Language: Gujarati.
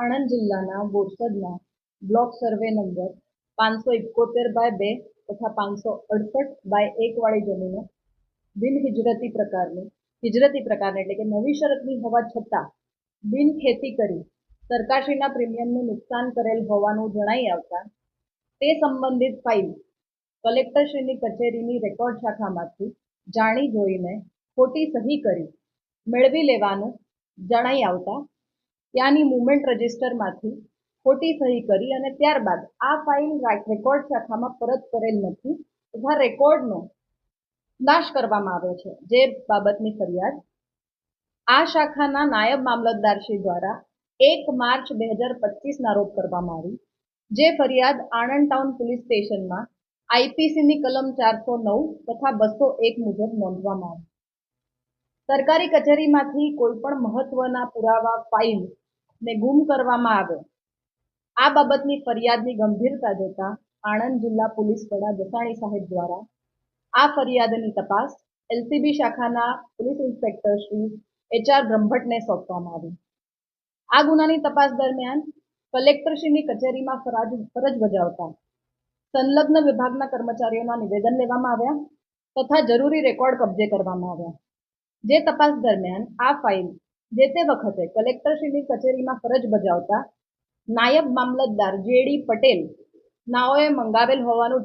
આણંદ જિલ્લાના બોરસદના બ્લોક સર્વે નંબર પાંચસો એકોતેર બાય બે તથા પાંચસો અડસઠ બાય એક વાળી જમીનો બિન હિજરતી પ્રકારની હિજરતી પ્રકારની એટલે કે નવી શરતની હોવા છતાં બિન ખેતી કરી સરકારશ્રીના પ્રીમિયમનું નુકસાન કરેલ હોવાનું જણાઈ આવતા તે સંબંધિત ફાઇલ કલેક્ટરશ્રીની કચેરીની રેકોર્ડ શાખામાંથી જાણી જોઈને ખોટી સહી કરી મેળવી લેવાનું જણાઈ આવતા ત્યાંની મુવમેન્ટ રજિસ્ટરમાંથી ખોટી સહી કરી અને ત્યારબાદ આ ફાઇલ રેકોર્ડ શાખામાં પરત કરેલ નથી તથા રેકોર્ડનો નાશ કરવામાં આવ્યો છે. જે બાબતની ફરિયાદ આ શાખાના નાયબ મામલતદારશ્રી દ્વારા એક માર્ચ બે હજાર પચીસના રોજ કરવામાં આવી. જે ફરિયાદ આણંદ ટાઉન પોલીસ સ્ટેશનમાં આઈપીસીની કલમ ચારસો નવ તથા બસો એક મુજબ નોંધવામાં આવી. સરકારી કચેરીમાંથી કોઈ પણ મહત્વના પુરાવા ફાઇલ ને ગુમ કરવામાં આવે આ બાબતની ફરિયાદની ગંભીરતા જોતા આણંદ જિલ્લા પોલીસ વડા દસાણી સાહેબ દ્વારા આ ફરિયાદની તપાસ એલસીબી શાખાના પોલીસ ઇન્સ્પેક્ટર શ્રી એચઆર બ્રહ્મભટ્ટને સોંપવામાં આવી. આ ગુનાની તપાસ દરમિયાન કલેક્ટરશ્રીની કચેરીમાં ફરજ ફરજ બજાવતા સંલગ્ન વિભાગના કર્મચારીઓના નિવેદન લેવામાં આવ્યા તથા જરૂરી રેકોર્ડ કબજે કરવામાં આવ્યા. જે તપાસ દરમિયાન આ ફાઇલ જે તે વખતે કલેક્ટરશ્રીની કચેરીમાં ફરજ બજાવતા નાયબ મામલતદાર જે ડી પટેલ નાઓએ મંગાવેલ હોવાનું